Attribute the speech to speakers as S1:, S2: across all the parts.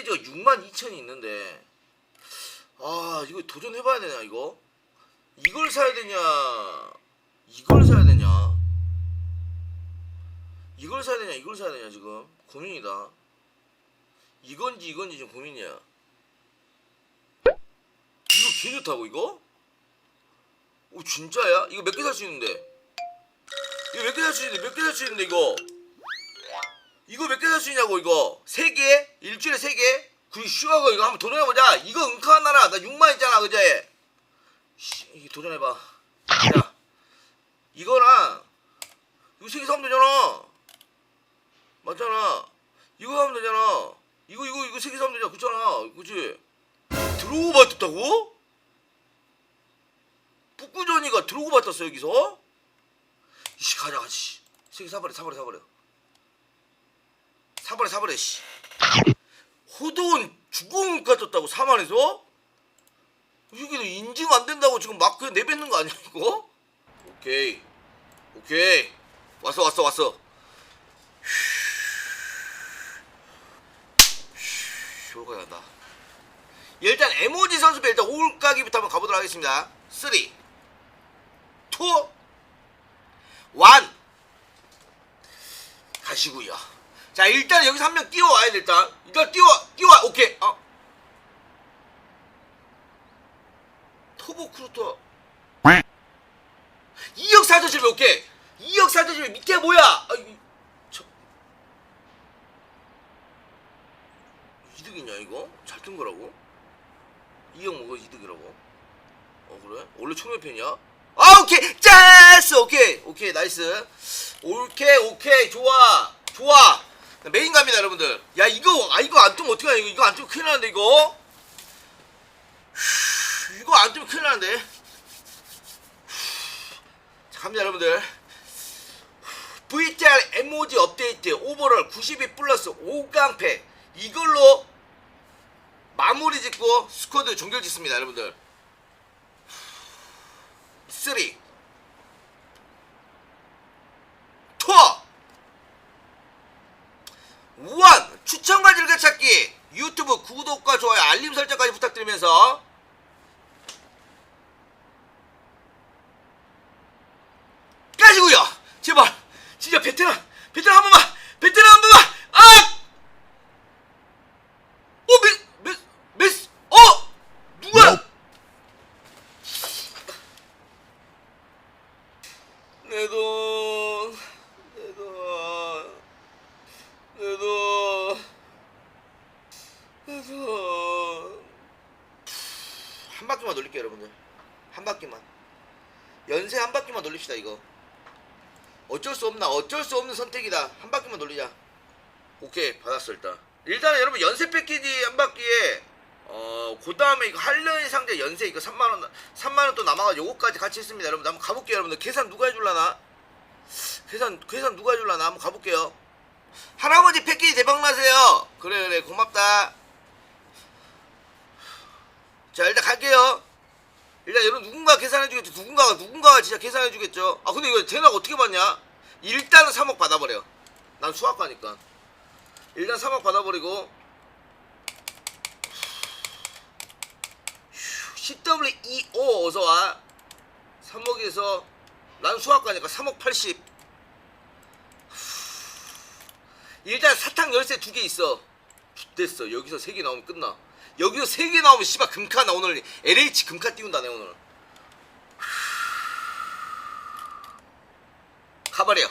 S1: 마일리지가 6만 2천이 있는데. 아 이거 도전해봐야 되냐 이거? 이걸 사야 되냐? 이걸 사야 되냐? 이걸 사야 되냐 이걸 사야 되냐 지금? 고민이다. 이건지 이건지 좀 고민이야. 이거 개 좋다고 이거? 오 진짜야? 이거 몇 개 살 수 있는데? 이거 몇 개 살 수 있는데 몇 개 살 수 있는데 이거 이거 몇 개 살 수 있냐고 이거. 세 개? 일주일에 세 개? 그리고 슈아가 이거 한번 도전해보자. 이거 은카 하나라. 나 6만 있잖아 그제. 씨, 도전해봐. 자 이거랑 이거 세개 사면 되잖아. 맞잖아. 이거 하면 되잖아. 이거 이거 이거 세개 사면 되잖아. 그잖아. 그치? 드로우 받았다고? 북구전이가 드로우 받았어 여기서? 이씨 가자 가지 세개 사버려 사버려 사버려 사버려 사버려 씨. 호돈 죽음 가졌다고 4만에서? 여기도 인증 안 된다고 지금 막 그냥 내뱉는 거 아니야 이거? 오케이. 오케이. 왔어 왔어 왔어. 쇼가 간다. 일단 에모지 선수배 일단 올가기부터 한번 가보도록 하겠습니다. 3 2 1 가시고요 자 일단 여기서 한 명 뛰어와야 돼 일단. 일단 뛰어 뛰어와 오케이. 어. 토보 크루터. 2억 4천칠백 오케이. 2억 4천칠백 밑에 뭐야? 아, 이, 저... 이득이냐 이거? 잘 뜬 거라고? 2억 먹어 이득이라고? 어 그래? 원래 총매편이야? 아 오케이. 짜스! 오케이. 오케이 나이스. 오케이 오케이. 좋아. 좋아 메인 갑니다 여러분들. 야 이거 아 이거 안 뜨면 어떡하냐 이거 안 뜨면 큰일 나는데 이거? 휴, 이거 안 뜨면 큰일 나는데. 자 갑니다 여러분들. VTR emoji 업데이트 오버롤 92 플러스 5강패. 이걸로 마무리 짓고 스쿼드 종결 짓습니다 여러분들. 3 2 1 추천과 즐겨찾기 유튜브 구독과 좋아요 알림 설정까지 부탁드리면서 까지고요 제발 진짜 베테랑 베테랑 한 번만 베테랑 한 번만 아! 어, 몇, 몇, 몇, 어! 누가? 내 돈, 내 돈, 내 돈, 내 돈. 한 바퀴만 돌릴게요, 여러분들. 한 바퀴만. 연세 한 바퀴만 돌립시다, 이거. 어쩔 수 없나? 어쩔 수 없는 선택이다. 한 바퀴만 돌리자. 오케이, 받았어, 일단. 일단은 여러분, 연세 패키지 한 바퀴에, 어, 그 다음에 이거 할로윈 상자 연세 이거 3만원, 3만원 또 남아가지고 요거까지 같이 했습니다. 여러분, 한번 가볼게요, 여러분들. 계산 누가 해줄라나? 계산, 계산 누가 해줄라나? 한번 가볼게요. 할아버지 패키지 대박나세요. 그래, 그래, 고맙다. 자, 일단 갈게요. 일단 여러분 누군가 계산해 주겠죠. 누군가가 누군가가 진짜 계산해 주겠죠. 아 근데 이거 대낮 어떻게 받냐? 일단은 3억 받아버려. 난 수학과니까. 일단 3억 받아버리고 CW25 어서와 3억에서 난 수학과니까 3억 80 일단 사탕 열쇠 두 개 있어 됐어 여기서 세 개 나오면 끝나 여기서 세개 나오면 씨발 금카 나 오늘 LH 금카 띄운다 내 오늘. 가버려.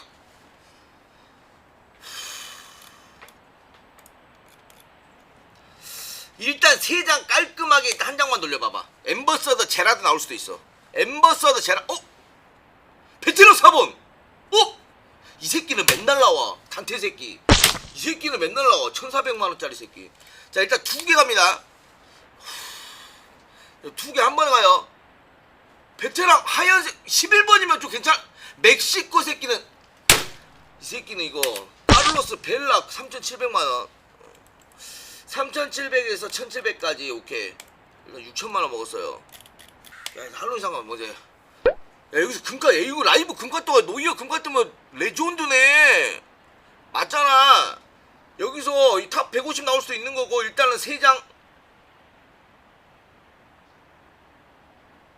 S1: 일단 세장 깔끔하게 일단 한 장만 돌려봐봐. 엠버서더 제라드 나올 수도 있어. 엠버서더 제라 어? 베테랑 4번 어? 이 새끼는 맨날 나와 단테 새끼. 이 새끼는 맨날 나와 1400만원짜리 새끼. 자 일단 두 개 갑니다 두 개 한 번에 가요. 베테랑 하얀색 11번이면 좀 괜찮 멕시코 새끼는 이 새끼는 이거 카를로스 벨락 3700만 원. 3700에서 1700까지 오케이. 일단 6천만 원 먹었어요. 야 할로윈 상관 뭐지? 야 여기서 금가 야 이거 라이브 금가 떠가 노이어 금가 뜨면 레전드네. 맞잖아. 여기서 이 탑 150 나올 수도 있는 거고 일단은 3장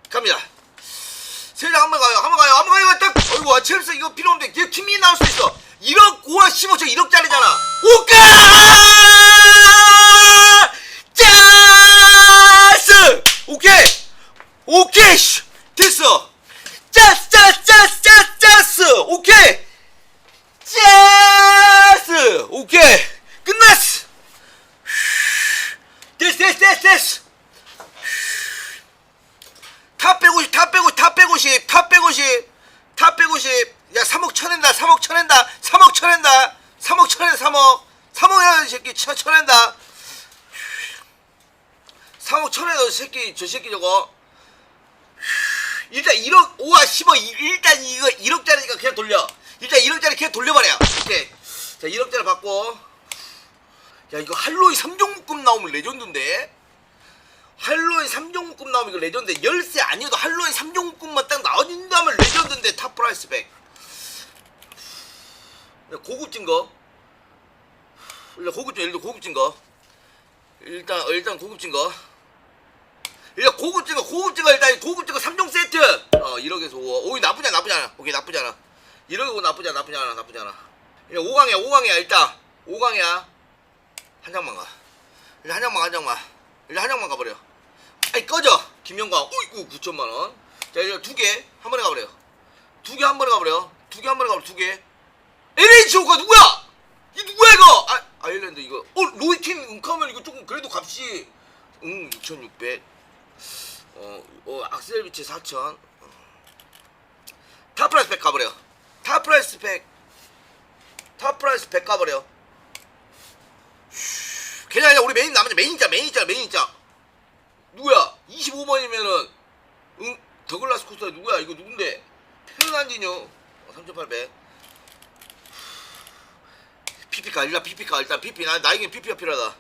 S1: 갑니다. 세장 한번 가요. 한번 가요. 한번 가요. 딱 어이구 아, 첼스 이거 필요 없는데 얘 팀이 나올 수 있어. 1억 5와 15저 1억짜리잖아. 오까! 짜스! 오케이. 오케이. 씨. 됐어. 짜스 짜스 짜스 짜스 짜스. 오케이. 짜스. 오케이. 끝났어. 됐어 됐어 됐어 됐어. 탑 150, 탑 150, 탑 150, 탑 150, 탑 150. 야, 3억 쳐낸다, 3억 쳐낸다, 3억 쳐낸다, 3억 쳐낸다, 3억. 3억이라는 새끼 쳐, 쳐낸다. 3억 쳐낸다, 저 새끼, 저 새끼 저거. 일단 1억, 5와 10억, 이- 일단 이거 1억짜리니까 그냥 돌려. 일단 1억짜리 그냥 돌려버려. 오케이. 자, 1억짜리 받고. 야, 이거 할로이 3종 묶음 나오면 레전드인데? 할로윈 3종 묶음 나오면 이거 레전드 열쇠 아니어도 할로윈 고급진 거? 일단 고급진 일단 고급진 거. 일단 어, 일단 고급진 거. 일단 고급진 거 고급진 거 일단 고급진 거 3종 세트! 어 1억에서 5억 오이 나쁘지 않아 나쁘지 않아 오케이 나쁘지 않아 1억이고 나쁘지 않아 나쁘지 않아 나쁘지 않아. 일단 5강이야 5강이야 일단. 5강이야. 한 장만 가. 일단 한 장만 한 장만. 일단 한 장만 가버려. 아이 꺼져! 김영광 어이구 9천만 원. 자 이제 두 개 한 번에 가버려 두 개 한 번에 가버려. 두 개 한 번에 가버려 두 개 LH 호가 누구야? 이 누구야 이거? 아 아일랜드 이거. 어 로이킨 은카면 이거 조금 그래도 값이. 응2600 어, 어 악셀비치 4000 탑 프라이스 100 가버려. 탑 프라이스 100 탑 프라이스 100 가버려. 그냥 우리 메인 남자 메인 있자 메인 있자 메인 있자. 누구야? 25번이면은 응? 더글라스 코스타 누구야? 이거 누군데? 페르난디뇨. 어, 3800 피피카 일단 피피카 일단 피피. 나 나에겐 피피가 필요하다.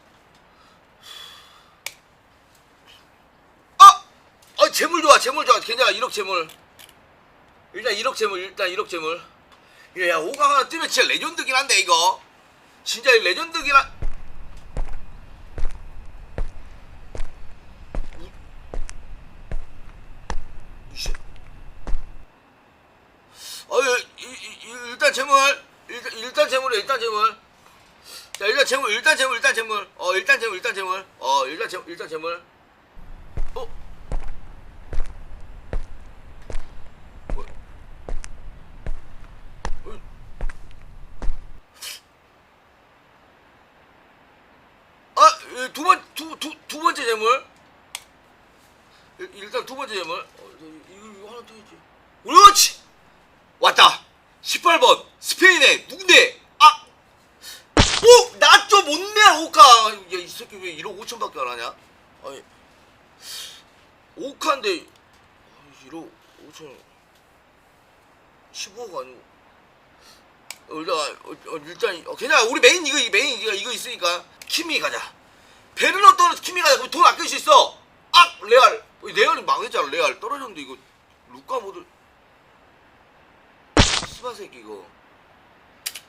S1: 아! 어 재물 좋아 재물 좋아. 괜찮아 1억 재물. 일단 1억 재물 일단 1억 재물. 야, 야 5강 하나 뜨면 진짜 레전드긴 한데 이거. 진짜 레전드긴 한 이씨. 어, 이, 이, 이, 일단 재물, 일단, 일단 재물이 일단 재물. 자, 일단 재물, 일단 재물. 어, 일단 재물, 일단 재물. 어, 일단 재물, 일단 재물. 어? 뭐야? 어? 아, 이두 번, 두, 두, 두 번째 재물. 일- 일단 두 번째 재물. 어, 저, 이거, 이거 하나 더 있지. 그렇지! 왔다! 18번! 스페인에 누군데? 아! 오! 나 좀 못내! 오카! 야, 이 새끼 왜 1억 5천밖에 안 하냐? 아니, 오카인데, 1억 5천, 15가 아니고. 어, 일단, 어, 어, 일단, 어, 그냥 우리 메인 이거, 메인 이거, 이거 있으니까. 키미 가자. 베르너 떠는 키미 가자. 그럼 돈 아낄 수 있어. 아! 레알. 어, 레알이 망했잖아. 레알. 떨어졌는데 이거. 루카 모드. 스바 새끼 이거.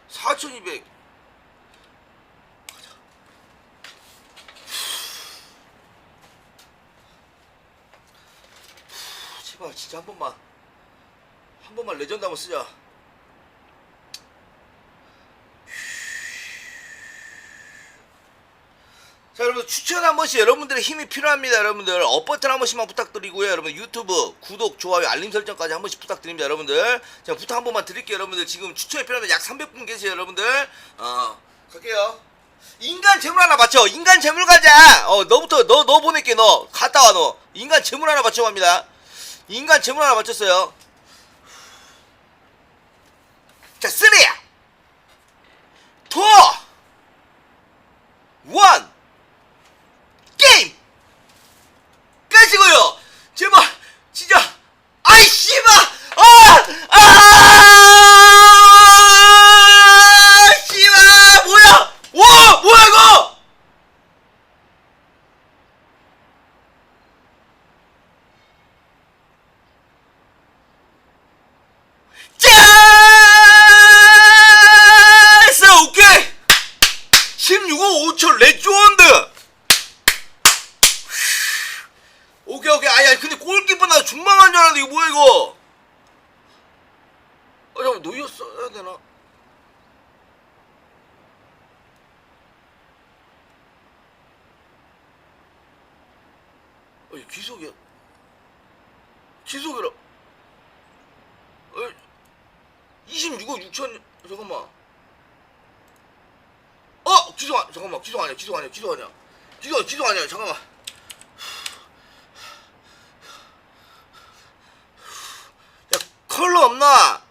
S1: 4200. 제발 진짜 한 번만. 한 번만 레전드 한번 쓰자. 자 여러분 추천 한 번씩 여러분들의 힘이 필요합니다 여러분들. 업 버튼 한 번씩만 부탁드리고요. 여러분 유튜브 구독 좋아요 알림 설정까지 한 번씩 부탁드립니다 여러분들. 자 부탁 한 번만 드릴게요 여러분들. 지금 추천이 필요하면 약 300분 계세요 여러분들. 어 갈게요. 인간 재물 하나 맞춰 인간 재물 가자. 어 너부터 너 너 보낼게 너. 갔다 와너. 인간 재물 하나 맞춰 갑니다 인간 재물 하나 맞췄어요. 자 쓰레야. 투 원. 게임 까시고요 제발 진짜 아이 씨발 아아 씨발 뭐야 와 뭐야 이거 짠 오케이 중망한 줄 알았는데 이거 뭐야 이거 아 잠깐 놓였어야 되나? 어이 기속이야. 기속이라. 어이 26억 6천 잠깐만. 어 기속 아 잠깐만. 기속 아니야 기속 아니야 기속 아니야. 기속 기속 아니야 잠깐만. 야 컬러 없나